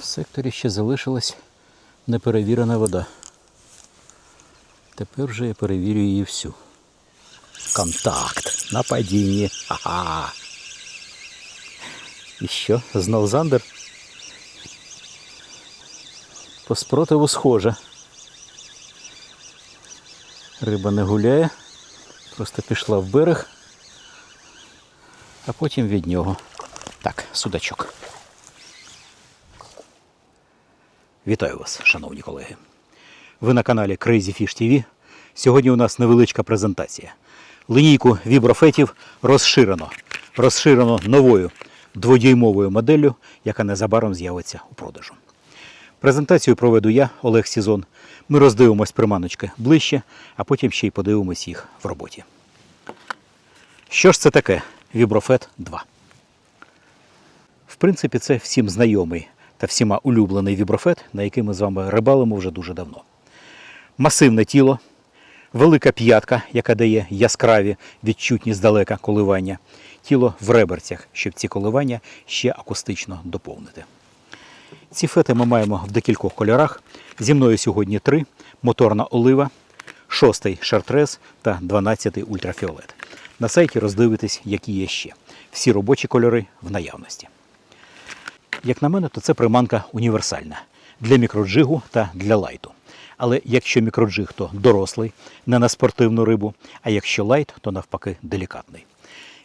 В секторі ще залишилась неперевірена вода. Тепер вже я перевірю її всю. Контакт на падінні. Ха-ха. І що? Знов зандер? По спротиву схоже. Риба не гуляє, просто пішла в берег, а потім від нього. Так, судачок. Вітаю вас, шановні колеги. Ви на каналі Crazy Fish TV. Сьогодні у нас невеличка презентація. Линійку віброфетів розширено. Розширено новою дводюймовою моделлю, яка незабаром з'явиться у продажу. Презентацію проведу я, Олег Сізон. Ми роздивимось приманочки ближче, а потім ще й подивимось їх в роботі. Що ж це таке Віброфет 2? В принципі, це всім знайомий та всіма улюблений віброфет, на який ми з вами рибалимо вже дуже давно. Масивне тіло, велика п'ятка, яка дає яскраві відчутні здалека коливання, тіло в реберцях, щоб ці коливання ще акустично доповнити. Ці фети ми маємо в декількох кольорах. Зі мною сьогодні три: моторна олива, шостий шартрез та 12 ультрафіолет. На сайті роздивитесь, які є ще. Всі робочі кольори в наявності. Як на мене, то це приманка універсальна для мікроджигу та для лайту. Але якщо мікроджиг, то дорослий, не на спортивну рибу, а якщо лайт, то навпаки делікатний.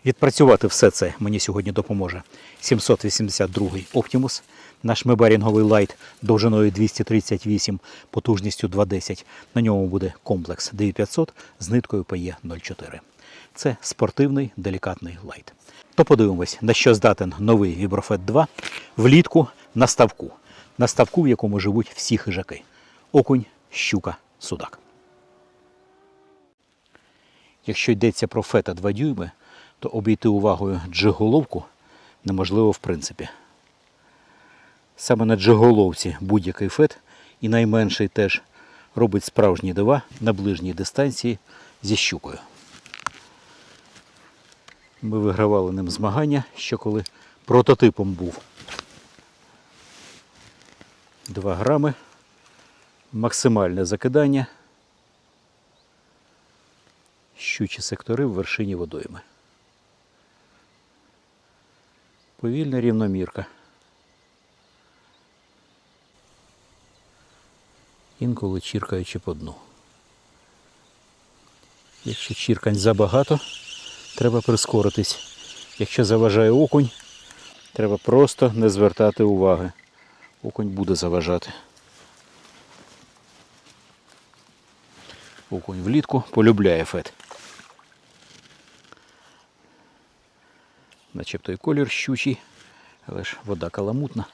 Відпрацювати все це мені сьогодні допоможе 782 Optimus, наш мебарінговий лайт довжиною 238, потужністю 210. На ньому буде комплекс 9500 з ниткою PE04. Це спортивний делікатний лайт. То подивимось, на що здатен новий Віброфет 2 влітку на ставку. На ставку, в якому живуть всі хижаки: окунь, щука, судак. Якщо йдеться про фета 2 дюйми, то обійти увагою джиголовку неможливо в принципі. Саме на джиголовці будь-який фет, і найменший теж робить справжні дива на ближній дистанції зі щукою. Ми вигравали ним змагання, що коли прототипом був 2 грами, максимальне закидання, щучі сектори в вершині водойми. Повільна рівномірка. Інколи чіркаючи по дну. Якщо чіркань забагато, треба прискоритись. Якщо заважає окунь, треба просто не звертати уваги. Окунь буде заважати. Окунь влітку полюбляє фет. Начебто і колір щучий, але ж вода каламутна.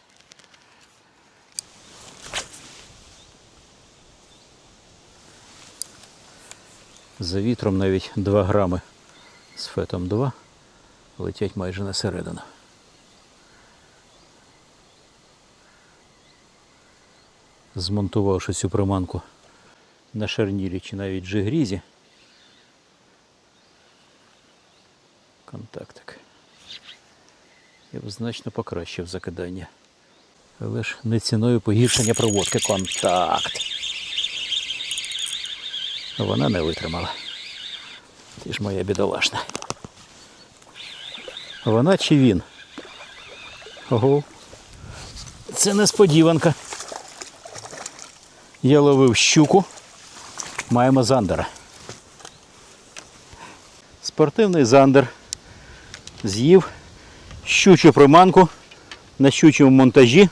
За вітром навіть 2 грами з фетом 2 летять майже на середину. Змонтувавши цю приманку на шарнірі чи навіть джигрізі. Контактик. Я б значно покращив закидання. Але ж не ціною погіршення проводки. Контакт. Вона не витримала. Ти ж моя бідолашна. Вона чи він? Ого. Це несподіванка. Я ловив щуку. Маємо зандера. Спортивний зандер. З'їв щучу приманку на щучому монтажі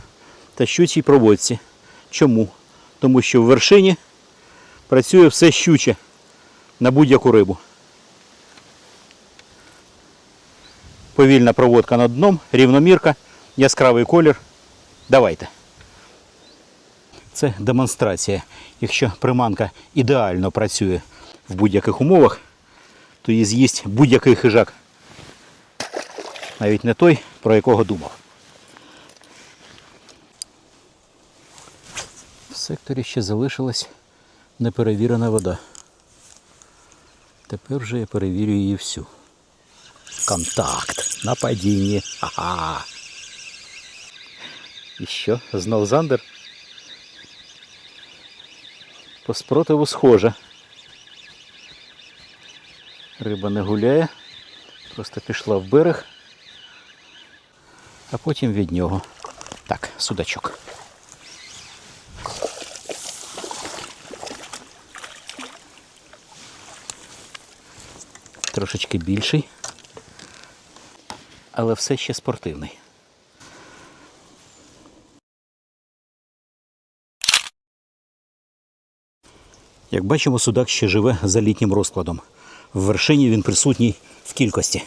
та щучій проводці. Чому? Тому що в вершині працює все щуче на будь-яку рибу. Повільна проводка над дном, рівномірка, яскравий колір. Давайте. Це демонстрація. Якщо приманка ідеально працює в будь-яких умовах, то її з'їсть будь-який хижак. Навіть не той, про якого думав. В секторі ще залишилась неперевірена вода. Тепер вже я перевірю її всю. Контакт на. Ха-ха. І що? Знов зандер? По спротиву схоже. Риба не гуляє, просто пішла в берег, а потім від нього. Так, судачок. Трошечки більший, але все ще спортивний. Як бачимо, судак ще живе за літнім розкладом. В вершині він присутній в кількості.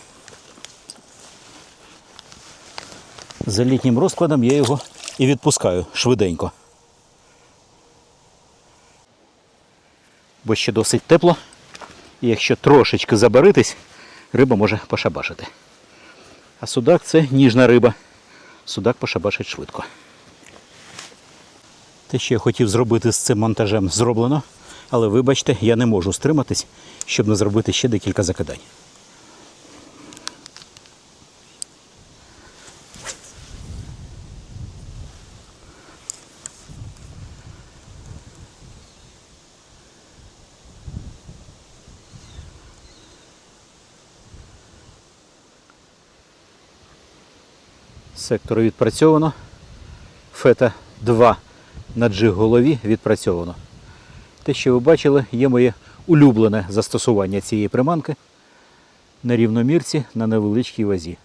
За літнім розкладом я його і відпускаю швиденько. Бо ще досить тепло. І якщо трошечки забаритись, риба може пошабашити. А судак це ніжна риба. Судак пошабашить швидко. Те, що я хотів зробити з цим монтажем, зроблено. Але вибачте, я не можу стриматись, щоб не зробити ще декілька закидань. Сектор відпрацьовано. Фета 2 на джиг голові відпрацьовано. Те, що ви бачили, є моє улюблене застосування цієї приманки на рівномірці на невеличкій вазі.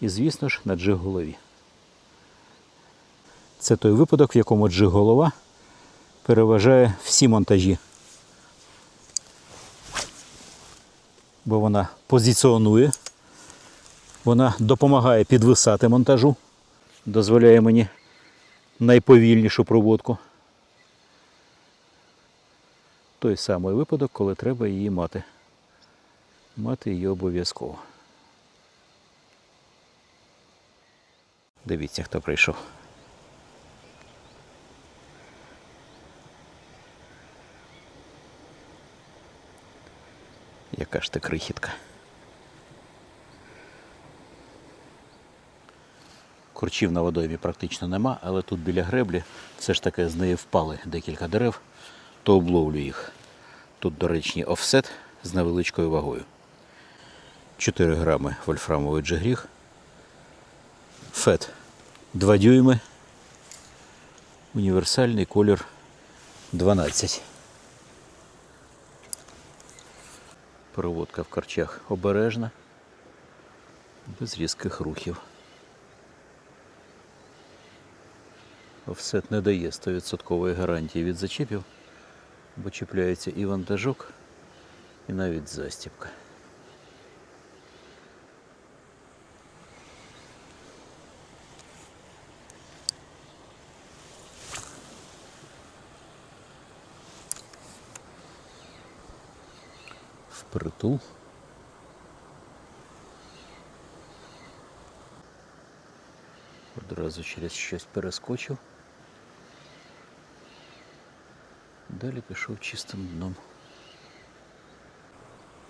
І, звісно ж, на джиг голові. Це той випадок, в якому джиг голова переважає всі монтажі. Бо вона позиціонує, вона допомагає підвисати монтажу, дозволяє мені найповільнішу проводку той самий випадок, коли треба її мати. Мати її обов'язково. Дивіться, хто прийшов. Яка ж ти крихітка. Курчів на водоймі практично нема, але тут біля греблі все ж таки з неї впали декілька дерев, то обловлю їх. Тут доречний офсет з невеличкою вагою. 4 грами вольфрамовий джигріг. Фет 2 дюйми. Універсальний колір 12. Проводка в корчах обережна, без різких рухів. Офсет не дає 100% гарантії від зачепів, бо чіпляється і вантажок, і навіть застібка. Впритул. Одразу через щось перескочив. Далі пішов чистим дном.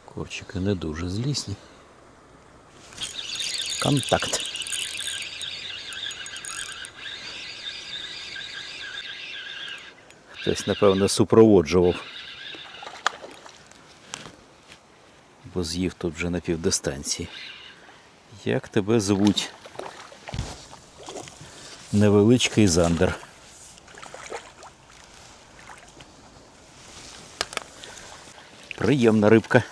Корчики не дуже злісні. Контакт. Хтось, напевно, супроводжував. Бо з'їв тут вже на півдистанції. Як тебе звуть? Невеличкий зандер. Приємна рибка.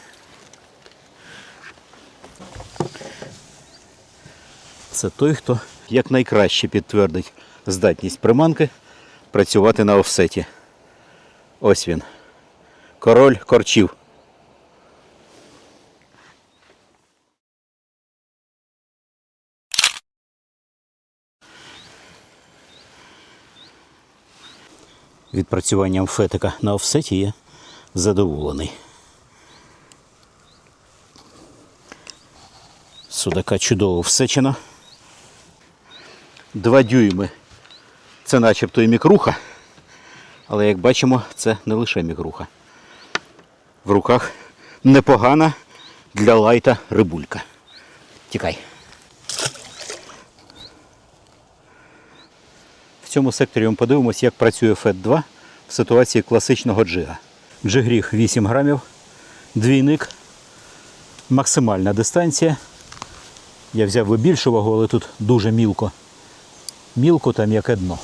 Це той, хто якнайкраще підтвердить здатність приманки працювати на офсеті. Ось він. Король корчів. Відпрацюванням фетика на офсеті я задоволений. Судака чудово всечено. Два дюйми. Це начебто і мікруха, але як бачимо, це не лише мікруха. В руках непогана для лайта рибулька. Тікай. В цьому секторі ми подивимося, як працює FET2 в ситуації класичного джига. Джигріг 8 грамів, двійник, максимальна дистанція. Я взяв би більшу вагу, але тут дуже мілко. Мілко та м'яке дно.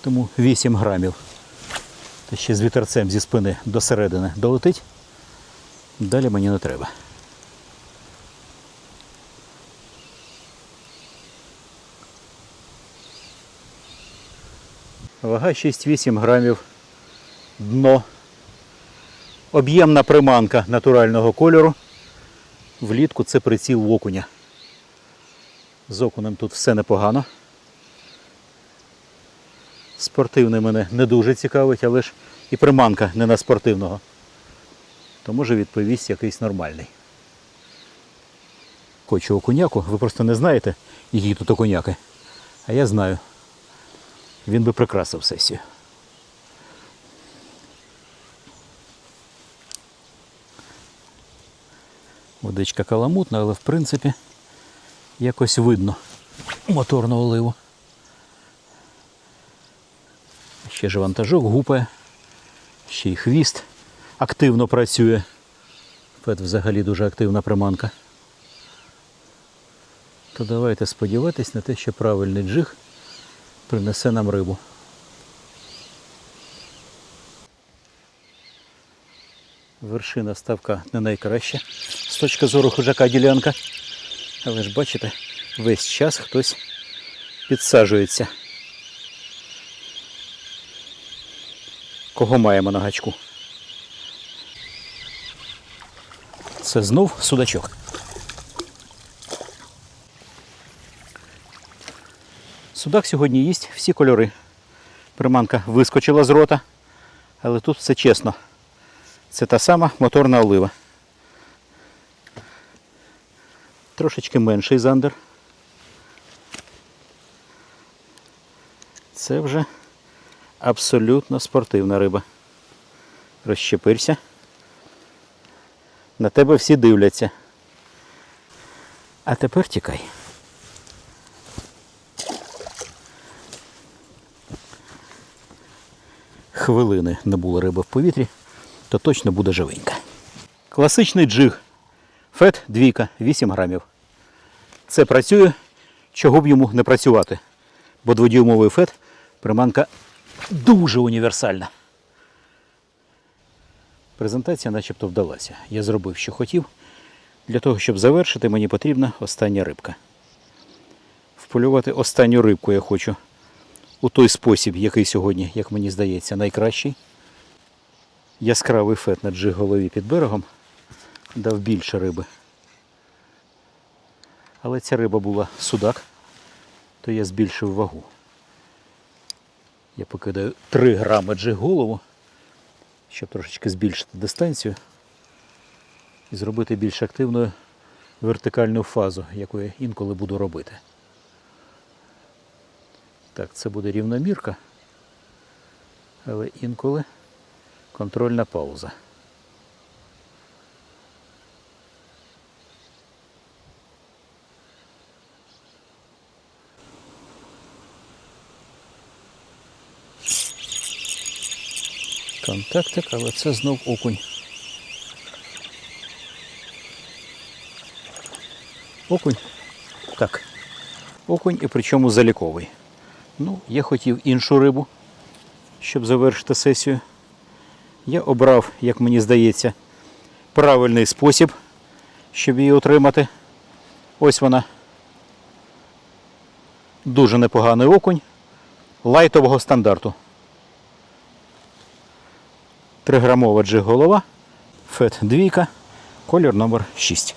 Тому 8 грамів. Та ще з вітерцем зі спини до середини долетить. Далі мені не треба. Вага 6-8 грамів. Дно. Об'ємна приманка натурального кольору. Влітку це приціл окуня. З окунем тут все непогано. Спортивний мене не дуже цікавить, але ж і приманка не на спортивного. То може відповість якийсь нормальний. Хочу окуняку, ви просто не знаєте, які тут окуняки. А я знаю. Він би прикрасив сесію. Водичка каламутна, але в принципі якось видно моторну оливу. Ще ж вантажок гупає, ще й хвіст активно працює. Фет взагалі дуже активна приманка. То давайте сподіватись на те, що правильний джиг принесе нам рибу. Вершина ставка не найкраща з точки зору хижака ділянка. Але ж бачите, весь час хтось підсаджується. Кого маємо на гачку? Це знов судачок. Судак сьогодні їсть всі кольори. Приманка вискочила з рота, але тут все чесно. Це та сама моторна олива. Трошечки менший зандер. Це вже абсолютно спортивна риба. Розщепирся. На тебе всі дивляться. А тепер тікай. Хвилини не було риби в повітрі, то точно буде живенька. Класичний джиг. Фет двійка, 8 грамів. Це працює, чого б йому не працювати. Бо дводюймовий фет приманка дуже універсальна. Презентація начебто вдалася. Я зробив, що хотів. Для того, щоб завершити, мені потрібна остання рибка. Вполювати останню рибку я хочу у той спосіб, який сьогодні, як мені здається, найкращий. Яскравий фет на джиг голові під берегом дав більше риби. Але ця риба була судак, то я збільшив вагу. Я покидаю 3 грами джиг голову, щоб трошечки збільшити дистанцію і зробити більш активною вертикальну фазу, яку я інколи буду робити. Так, це буде рівномірка, але інколи контрольна пауза. Контактик, але це знов окунь. Окунь. Так. Окунь і причому заліковий. Ну, я хотів іншу рибу, щоб завершити сесію. Я обрав, як мені здається, правильний спосіб, щоб її отримати. Ось вона. Дуже непоганий окунь лайтового стандарту. Триграмова джиг-голова, фет двійка, колір номер 6.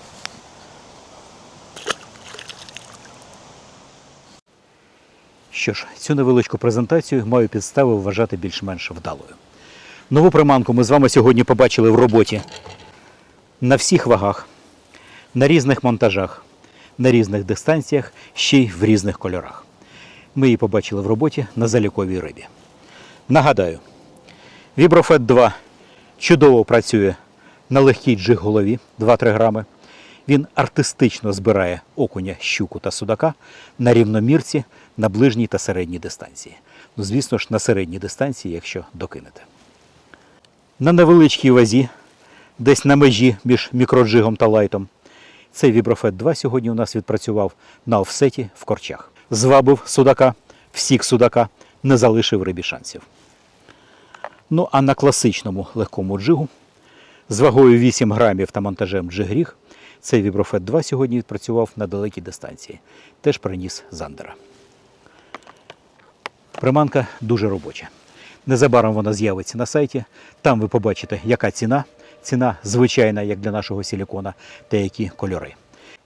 Що ж, цю невеличку презентацію маю підстави вважати більш-менш вдалою. Нову приманку ми з вами сьогодні побачили в роботі на всіх вагах, на різних монтажах, на різних дистанціях, ще й в різних кольорах. Ми її побачили в роботі на заліковій рибі. Нагадаю, Віброфет 2 чудово працює на легкій джиг голові 2-3 грами. Він артистично збирає окуня, щуку та судака на рівномірці на ближній та середній дистанції. Ну, звісно ж, на середній дистанції, якщо докинете. На невеличкій вазі, десь на межі між мікроджигом та лайтом, цей віброфет 2 сьогодні у нас відпрацював на офсеті в корчах. Звабив судака, всік судака, не залишив рибі шансів. Ну а на класичному легкому джигу з вагою 8 грамів та монтажем джигріг цей віброфет 2 сьогодні відпрацював на далекій дистанції. Теж приніс Зандера. Приманка дуже робоча. Незабаром вона з'явиться на сайті. Там ви побачите, яка ціна. Ціна звичайна, як для нашого силікона, та які кольори.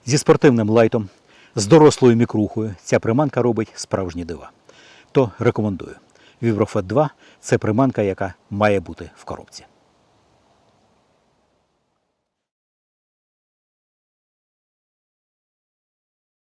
Зі спортивним лайтом, з дорослою мікрухою ця приманка робить справжні дива. То рекомендую. Віброфет 2 це приманка, яка має бути в коробці.